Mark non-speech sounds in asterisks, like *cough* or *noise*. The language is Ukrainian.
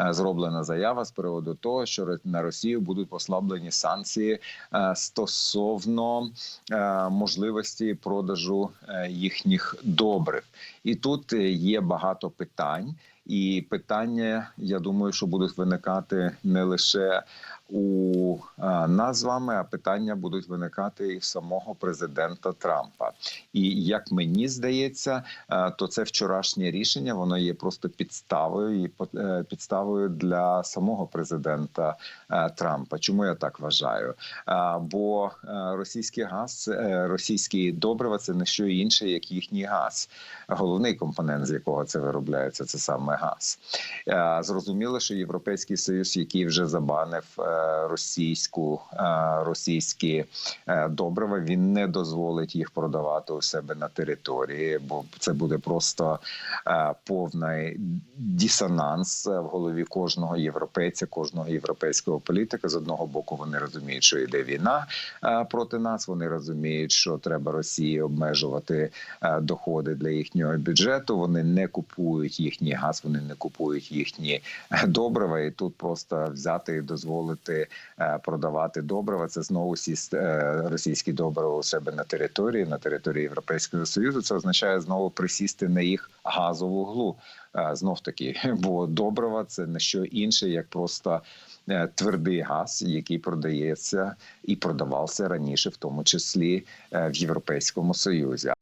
е, зроблена заява з приводу того, що на Росію будуть послаблені санкції е, стосовно е, можливості продажу їхніх добрив. І тут є багато питань. І питання, я думаю, що будуть виникати не лише у е, нас з вами, а питання будуть виникати і в самого президента Трампа. І як мені здається, е, то це вчорашнє рішення воно є просто підставою і е, підставою для самого президента Трампа. Чому я так вважаю? Бо російський газ, російські добрива це не що інше, як їхній газ. Головний компонент, з якого це виробляється, це саме газ. Зрозуміло, що Європейський Союз, який вже забанив російську е, російські е, добрива, він не дозволить їх продавати у себе на території, бо це буде просто е, повний дисонанс в голові кожного європейця, кожного європейського політика. З одного боку, вони розуміють, що йде війна проти нас. Вони розуміють, що треба Росії обмежувати доходи для їхнього бюджету. Вони не купують їхній газ, вони не купують їхні добрива. І тут просто взяти і дозволити е, продавати добрива. Це знову сіст е, російські добрива у себе на території, на території Європейського союзу. Це означає знову присісти на їх газову глу. Е, Знов таки, *laughs* бо добрива це не що інше, як просто твердий газ, який продається і продавався раніше, в тому числі в Європейському Союзі.